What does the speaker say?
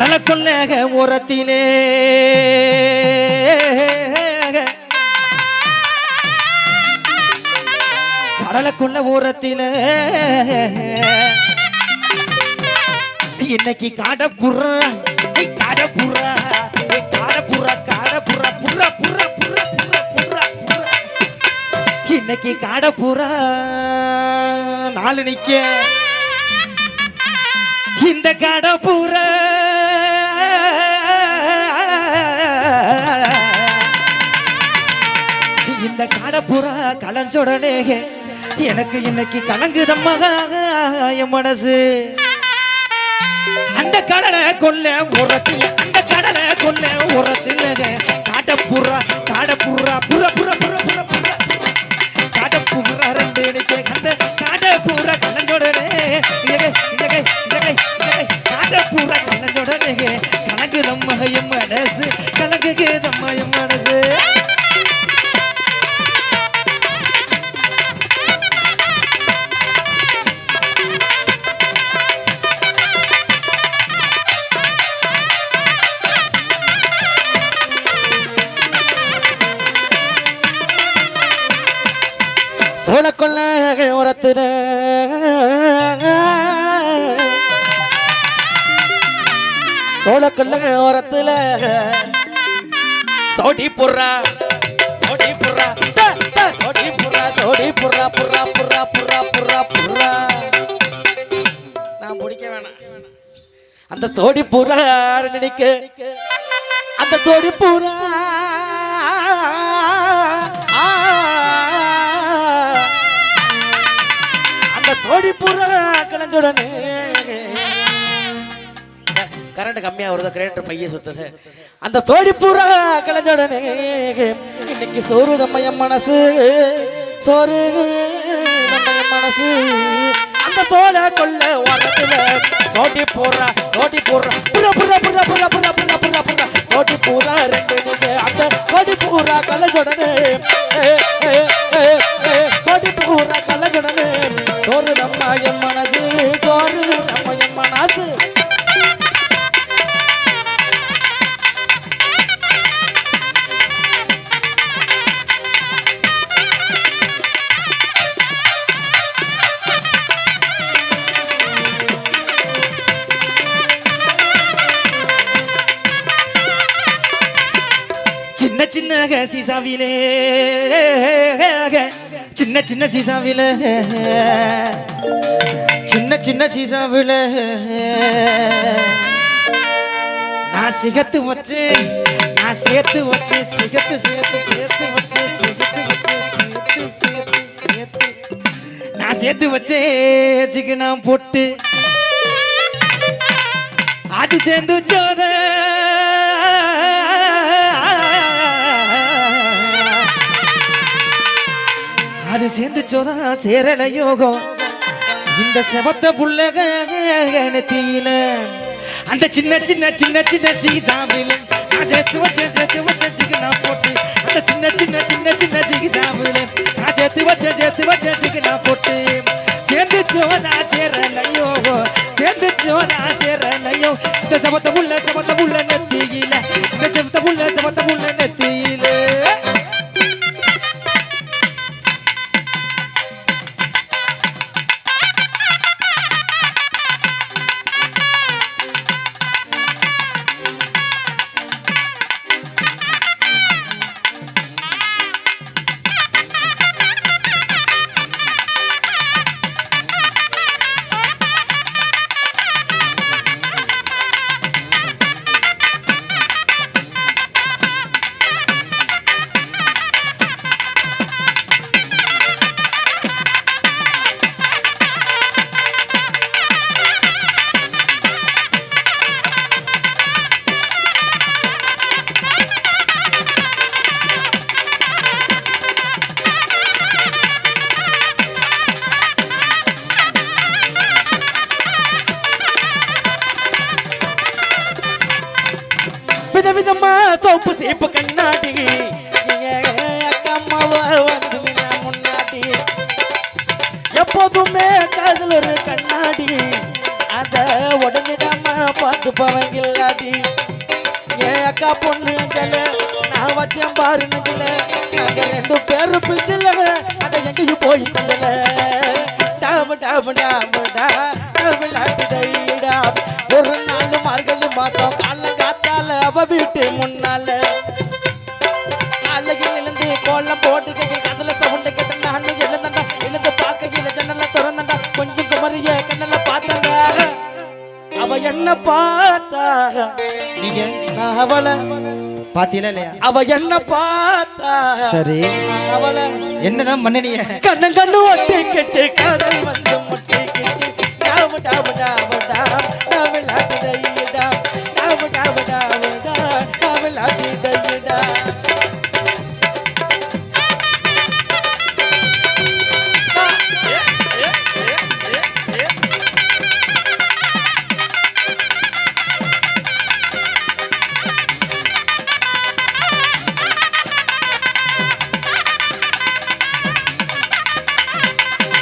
கடலை கொள்ளக உரத்தினே கடலை கொள்ள ஓரத்திலே இன்னைக்கு காடப்புறா ஏய் காடப்புறா ஏய் காடப்புறா காடப்புறா புறா புறா புறா புறா புறா புறா. இன்னைக்கு காடப்புறா நாலு நிக்க. இந்த காடப்புறா இந்த காடப்புறா கலஞ்சொடனே எனக்கு இன்னைக்கு கலங்குதம்மா என் மனசு. அந்த கடலை கொல்ல உரத்துல அந்த கடலை கொல்ல உரத்துல காட்டப்புறா காடப்புறா புற புற புற புற புற காடப்புறா ரெண்டு எனக்கு அந்த காடப்புறா கலஞ்சொடனே. காட்டப்புறா கலஞ்சொடனே கலங்குதம்மா என் மனசு. சோழக்கொள்ள உரத்துல சோழக்கொள்ள உரத்துல சோடி புறா சோடி புறா சோடி புறா சோடி புறா புறா புறா புறா புறா புறா. நான் பிடிக்க வேணாம். அந்த சோடி புறா நினைக்க. அந்த சோடி புறா அந்த சோடி புறா கிளஞ்சுடனே கரண்ட் கம்மியா வருது கிரேண்டர் பைய சுத்துது. அந்த சோடி புறா கிளஞ்சோடனே இன்னைக்கு சோறு தம்மையம் மனசு சோறு தம்மையம் மனசு. அந்த சோழ கொள்ள வரத்துல சோட்டி போடுறா சோட்டி போடுறா புற புற புற புற புற புற புற புற. சோட்டி பூரா ரெண்டு அந்த சின்ன சீசாவிலே. சின்ன சின்ன சீசாவில. சின்ன சின்ன சீசாவில. நான் சிகத்து வச்சேன் நான் சேர்த்து வச்சேன் சிகத்து சேர்த்து சேர்த்து வச்சேன் சிகத்து வச்சேன் சேர்த்து சேர்த்து சேர்த்து. நான் சேர்த்து வச்சேன் சிக்கனம் போட்டு அது சேர்ந்து சோத சேர்ந்து சொதா சேரல யோகம். இந்த செவத்த புள்ளக நெத்தியில அந்த சின்ன சின்ன சின்ன சின்ன சீசாமில நான் சேர்த்து வச்சேன் சேர்த்து வச்சேன் சிக்கனா போட்டு. அந்த சின்ன சின்ன சின்ன சின்ன சீசாமில நான் சேர்த்து வச்சேன் சேர்த்து வச்சேன் சிக்கனா போட்டு. சேர்ந்து சோதா சேரலையோ சேர்ந்து சோதா சேரலையோ இந்த செவத்த புள்ள செவத்த புள்ள நெத்தியில இந்த செவத்த புள்ள செவத்த புள்ள விதவிதமா சோப்பு கண்ணாடி. அக்கம்மாவ வந்து நின்னா முன்னாடி. எப்போதுமே காதல் ஒரு கண்ணாடி. அத உடனிடாம பார்த்து பவங்க இல்லாடி ஏன் அக்கா பொண்ணு அஞ்சல நான் வச்சேன் பாரு நஞ்சல. நாங்க ரெண்டு பேரும் பிச்சல அதை எங்கேயும் போய் தங்கல டாம டாம டாம டா என்ன பார்த்தா? நீங்க? நான் அவளை பாத்தீங்களா இல்லையா? அவ என்ன பார்த்தா? சரி. அவளை என்னதான் பண்ணனீங்க? கண்ணன் கண்ணு ஒட்டி கிச்சு காதல் வந்து முட்டி கிச்சு டாம டாம டாம டாம் டாம லாட்டுதையா